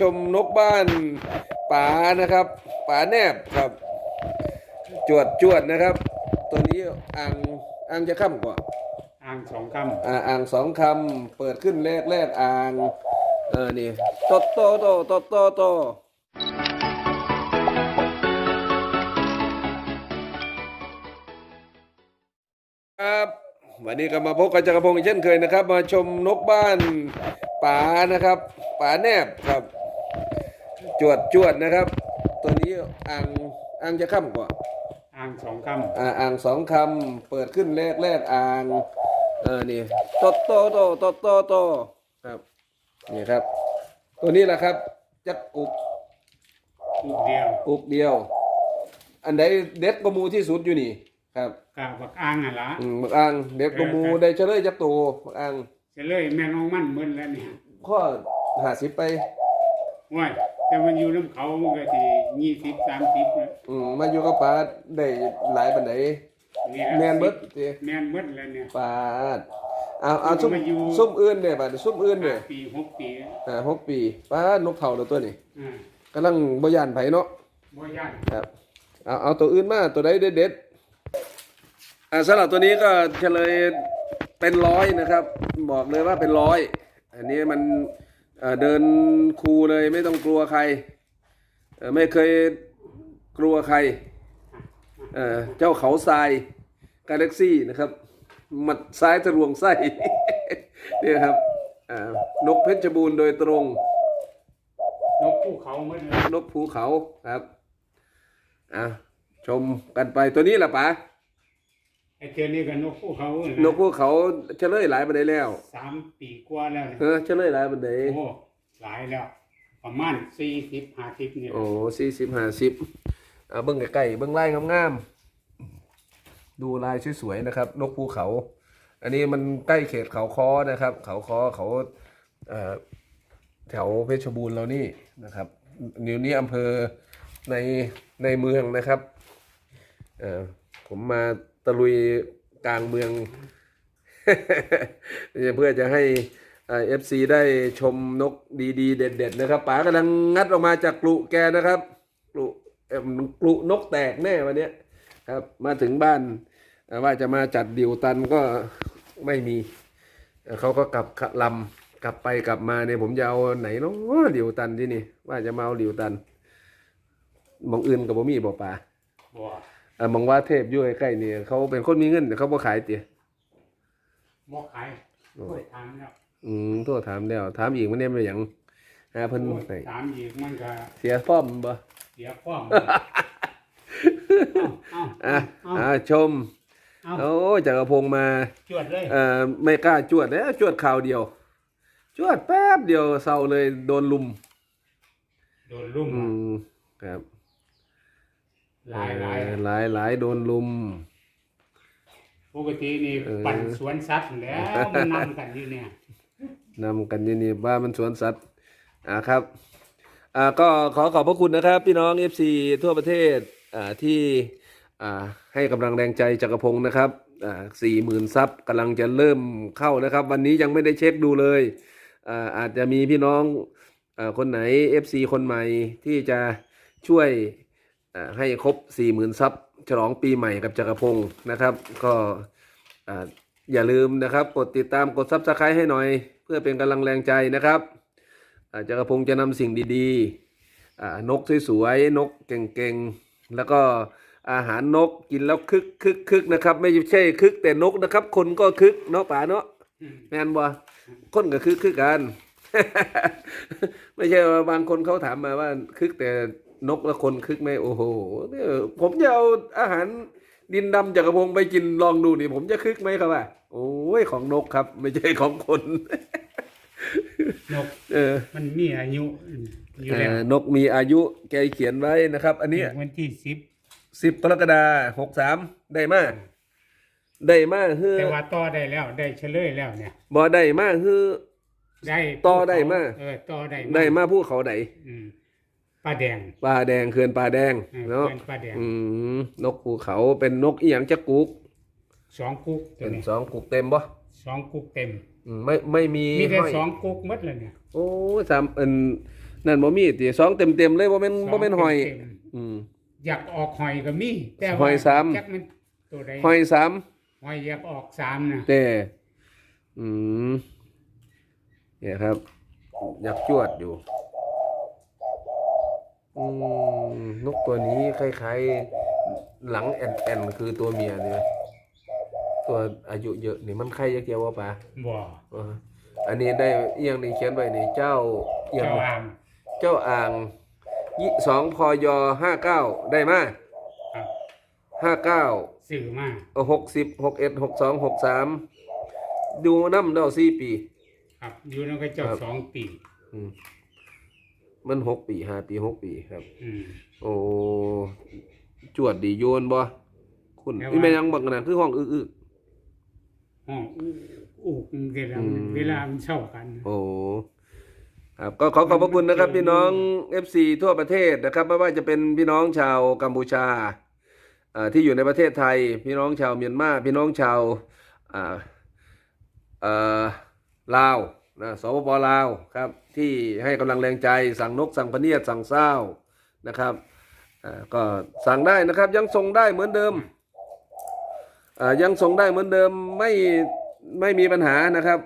ชมนกบ้านป๋านะครับป๋าแนบครับ จวดจวดนะครับ ตัวนี้อ่างอ่างจะค่ำกว่าอ่างสองคอ่าอ่างสองคำเปิดขึ้นแรกแรกอ่างเออนี่โตโตโตโตโตโตครับวันนี้ก็มาพบกับจักรพงศ์อีกเช่นเคยนะครับ มาชมนกบ้านป๋านะครับป๋าแนบครับ จวดจวดนะครับ ตัวนี้อ่างอ่างจะค่ำกว่าำอ่างสองคอ่าอ่างสองคำเปิดขึ้นแรกแรกอ่างเออนี่โตโตโตโตโตโตครับนี่ครับ ตัวนี้แหละครับ จักกุกำลูกเดียวกุกเดียว อันใดเด็ดกว่าหมูที่สุดอยู่นี่ครับกาบักอ่างอะละอืมบักอ่างเด็ดกว่าหมูได้เฉลยจักตัวบักอ่างจะเลยแม่น้องมันเหมือนแล้วเนี่ยข้อหาสิบไป ว้าย แต่มันอยู่น้ำเขามันก็ทียี่สิบสามสิบนะอืมมาอยู่กับปลาได้หลายปันไดนี่ละแมนเบิดติแมนเบิดแล้วเนี่ยปลาเอาเอาซุ่มมาอยู่ ซุ่มอื่นเนี่ยบาดซุ่มอื่นเนี่ยปีหกปีอ่าหกปีปลานกเถ่าแล้วตัวนี้อ่ากำลังบยานไผเนาะ บ่ย่านครับเอาเอาตัวอื่นมาตัวใดเด็ดเด็ดๆอ่าสำหรับตัวนี้ก็เฉลยเป็นร้อยนะครับ บอกเลยว่าเป็นร้อย อันนี้มัน เอ่อเดินคูเลยไม่ต้องกลัวใครเอ่อไม่เคยกลัวใครเอ่อเจ้าเขาทรายกาแล็กซี่นะครับหมัดซ้ายทะลวงไส้เนี่ยครับอ่านกเพชรบูรณ์โดยตรง นกภูเขาเหมือนเลยนกภูเขาครับอะชมกันไปตัวนี้แหละป๋า ไอ้เจ้านี่ก็นกภูเขานกภูเขาเฉลยหลายประเด็แล้ว สามปีกว่าแล้วเนี่ยเออเฉลยหลายประเด็โอ้หลายแล้ว ประมาณสี่สิบห้าสิบเนี่ยโอ้สี่สิบห้าสิบอ่าเบิ้งใกล้ๆเบิ้งลายงามๆดูลายสวยๆนะครับ นกภูเขา อันนี้มันใกล้เขตเขาคอนะครับ เขาคอเขาเอ่อแถวเพชรบูรณ์เรานี่นะครับนิ้วนี้อำเภอในในเมืองนะครับเอ่อผมมา ตะลุยกลางเมือง เพื่อจะให้เอฟซีได้ชมนกดีๆ เด็ด ๆ นะครับป๋ากำลังงัดออกมาจากกลุแกนะครับกลุเอ่อกลุนกแตกแน่วันนี้ครับ มาถึงบ้านว่าจะมาจัดดิวตันก็ไม่มี เขาก็กลับลำกลับไปกลับมาเนี่ยผมจะเอาไหนเนาะดิวตันที่นี่ ว่าจะมาเอาดิวตันมองอื่นกับบ่มีบ่ป่าบ่ มองว่าเทพอยู่ใกล้ๆนี่เขาเป็นคนมีเงินแต่เขาบ่ขายเตี๋ยบ่ขายโอ้ยถามแล้วอืมโทษถามแล้ว ถามอีกมันเนี่ยเป็นอย่างหาเพิ่นโอ้ยให้ถามอีกมันก็เสียฟ้อมบ่ เสียความเอาอะเอาอ่าชมเอาโอ้จักรพงษ์มา จวดเลยเอ่อไม่กล้าจวดแล้วจวดข่าวเดียว จวดแป๊บเดียวเศร้าเลยโดนลุม โดนลุ่มอืมครับ หลายหลายเอ่อหลายหลายโดนลุม ปกตินี่เออ ปั่นสวนสัตว์แล้วมันนำกันอยู่เนี่ย นำกันอยี่นี่บ้านมันสวนสัตว์อ่าครับอ่าก็ขอขอบพระคุณนะครับ พี่น้อง FC ทั่วประเทศอ่าที่อ่าให้กำลังแรงใจจักรพงศ์นะครับอ่าสี่หมื่นซับกำลังจะเริ่มเข้านะครับ วันนี้ยังไม่ได้เช็คดูเลยอ่าอาจจะมีพี่น้องอ่าคนไหน FC คนใหม่ที่จะช่วยอ่า ให้ครบสี่หมื่นซับฉลองปีใหม่กับจักรพงศ์นะครับ ก็อ่าอย่าลืมนะครับ กดติดตามกดซับสไครต์ให้หน่อย เพื่อเป็นกำลังแรงใจนะครับอาจักรพงศ์จะนำสิ่งดีๆอ่านกสวยๆนกเก่งๆ แล้วก็อาหารนกกินแล้วคึกคึกคึกนะครับ ไม่ใช่คึกแต่นกนะครับ คนก็คึกเนาะป๋าเนาะแม่นบ่คนก็คึกคึกกัน ไม่ใช่ว่าบางคนเขาถามมาว่าคึกแต่ นกแล้วคนคึกไหมโอ้โหเนี่ยผมจะเอาอาหารดินดำจักรพงศ์ไปกินลองดูนี่ผมจะคึกไหมครับว่าโอ้ยของนกครับ ไม่ใช่ของคน นกเออ มันมีอายุอยู่เอ่แล้วอนกมีอายุแกเขียนไว้นะครับ อันนี้วันที่สิบสิบกรกฎาหกสามได้มาได้มาเฮือแต่ว่าต่อได้แล้ว ได้เฉลยแล้วเนี่ยบ่ได้มาเฮือได้ต่อได้มาเออต่อได้ได้มาผู้เขาไหนอืม ปลาแดงปลาแดงเขื่อนปลาแดงเออเนาะเป็นปลาแดงอืมนกภูเขาเป็นนกอีหยังจะกุก สองกุ๊กตัวเป็นนี้สองกุกเต็มบ่สองกุ๊กเต็ม อืมไม่ไม่มีมีแต่ห้อยสองกุ๊กหมดเลยเนี่ยโอ้ยสามเอ็นนั่นบ่มีติสองเต็มเต็มๆเลยบ่แม่นสงบ่แม่นหอย เต็มอืม ๆอยากออกหอยก็มีแต่หอยซ้ำจักมันตัวใดหอยสามหอยอยากออกสามนะแต่อืมเนี่ยครับ อยากจวดอยู่ อืมนกตัวนี้คล้ายๆ หลังแอนแอนคือตัวเมียเนี่ยตัวอายุเยอะนี่มันใครยักเกี่ยวว่าปะบ่อ่าอันนี้ได้เอียงนี่เขียนไว้นี่เจ้าเอียงเจ้าอามเจ้าอ่างยี่สองพยห้าเก้าได้มาครับห้าเก้าสื่อมาหกสิบหกเอ็ดหกสองหกสามดูน้ำเดาสี่ปี ครับอยู่นั่นก็เจ้าครับสองปี อืม มันหกปีห้าปีหกปีครับ อืม โอ้จวดดีโยนบ่คุณแต่ว่า นี่แม่นยังบักขนาดคือห้องอื้อห้องอู้อู้เวลาอืม เวลามันเช่ากันๆโอ้ครับก็ขอขอบพระคุณนะครับ พี่น้อง FC ทั่วประเทศนะครับ ไม่ว่าจะเป็นพี่น้องชาวกัมพูชาอ่าที่อยู่ในประเทศไทย พี่น้องชาวเมียนมาพี่น้องชาวอ่าเอ่อลาว นะสปปลาวครับที่ให้กำลังแรงใจสั่งนกสั่งพเนียดสั่งเศร้านะครับก็สั่งได้นะครับยังส่งได้เหมือนเดิมยังส่งได้เหมือนเดิมไม่ไม่มีปัญหานะครับ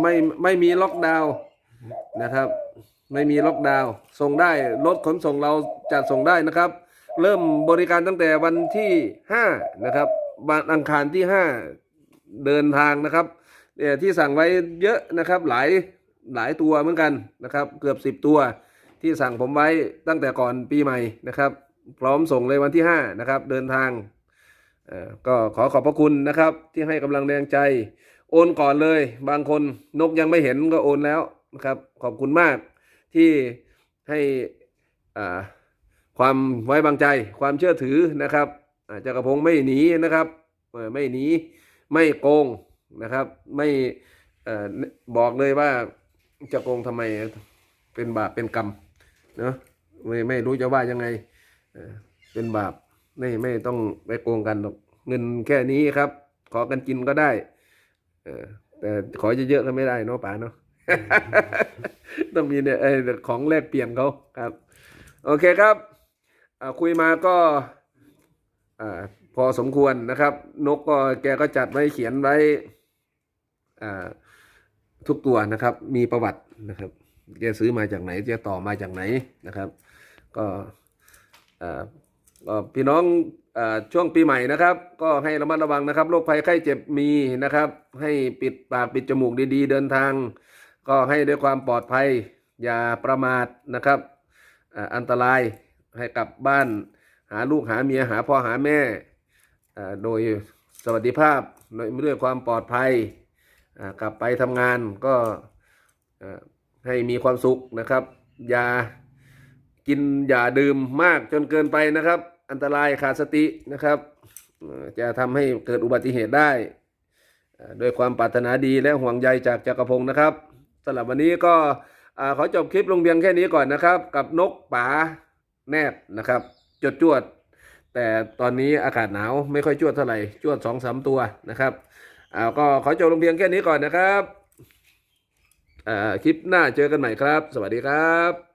ไม่ไม่มีล็อกดาวน์นะครับไม่มีล็อกดาวน์ส่งได้รถขนส่งเราจัดส่งได้นะครับ เริ่มบริการตั้งแต่วันที่5นะครับวันอังคารที่ 5 เดินทางนะครับ เนี่ยที่สั่งไว้เยอะนะครับหลายหลายตัวเหมือนกันนะครับเกือบ10ตัวที่สั่งผมไว้ตั้งแต่ก่อนปีใหม่นะครับ พร้อมส่งเลยวันที่5นะครับเดินทางอ่อก็ขอขอบพระคุณนะครับที่ให้กำลังแรงใจ โอนก่อนเลย บางคนนกยังไม่เห็นก็โอนแล้วนะครับขอบคุณมากที่ให้อ่าความไว้วางใจความเชื่อถือนะครับจักรพงศ์ไม่หนีนะครับไม่หนีไม่โกง นะครับ ไม่บอกเลยว่าจะโกงทำไมเป็นบาปเป็นกรรมเนาะไม่ไม่รู้จะว่ายังไงเป็นบาปไม่ไม่ต้องไปโกงกันหรอกเงินแค่นี้ครับ ขอกันกินก็ได้แต่ขอเยอะๆก็ไม่ได้เนาะป๋าเนาะต้องมีเนี่ยเออของแลกเปลี่ยนเขาครับ โอเคครับคุยมาก็อพอสมควรนะครับ นกก็แกก็จัดไว้เขียนไว้ ทุกตัวนะครับ มีประวัตินะครับแกซื้อมาจากไหนจะต่อมาจากไหนนะครับ ก็พี่น้องอช่วงปีใหม่นะครับ ก็ให้ระมัดระวังนะครับโรคภัยไข้เจ็บมีนะครับ ให้ปิดปากปิดจมูกดีๆ เดินทาง ก็ให้ด้วยความปลอดภัย อย่าประมาทนะครับอ,อันตรายให้กลับบ้านหาลูกหาเมียหาพ่อหาแม่โดยสวัสดิภาพโดยด้วยความปลอดภัย กลับไปทำงานก็ให้มีความสุขนะครับ อย่ากินอย่าดื่มมากจนเกินไปนะครับ อันตรายขาดสตินะครับจะทำให้เกิดอุบัติเหตุได้ด้วยความปรารถนาดีและห่วงใยจากจักรพงศ์นะครับสำหรับวันนี้ก็ขอจบคลิปลงเพียงแค่นี้ก่อนนะครับ กับนกป๋าแนบนะครับ จดจวด แต่ตอนนี้อากาศหนาวไม่ค่อยจวดเท่าไหร่จวดสองสามตัวนะครับ อ่าก็ขอจบลงเพียงแค่นี้ก่อนนะครับอ่าคลิปหน้าเจอกันใหม่ครับ สวัสดีครับ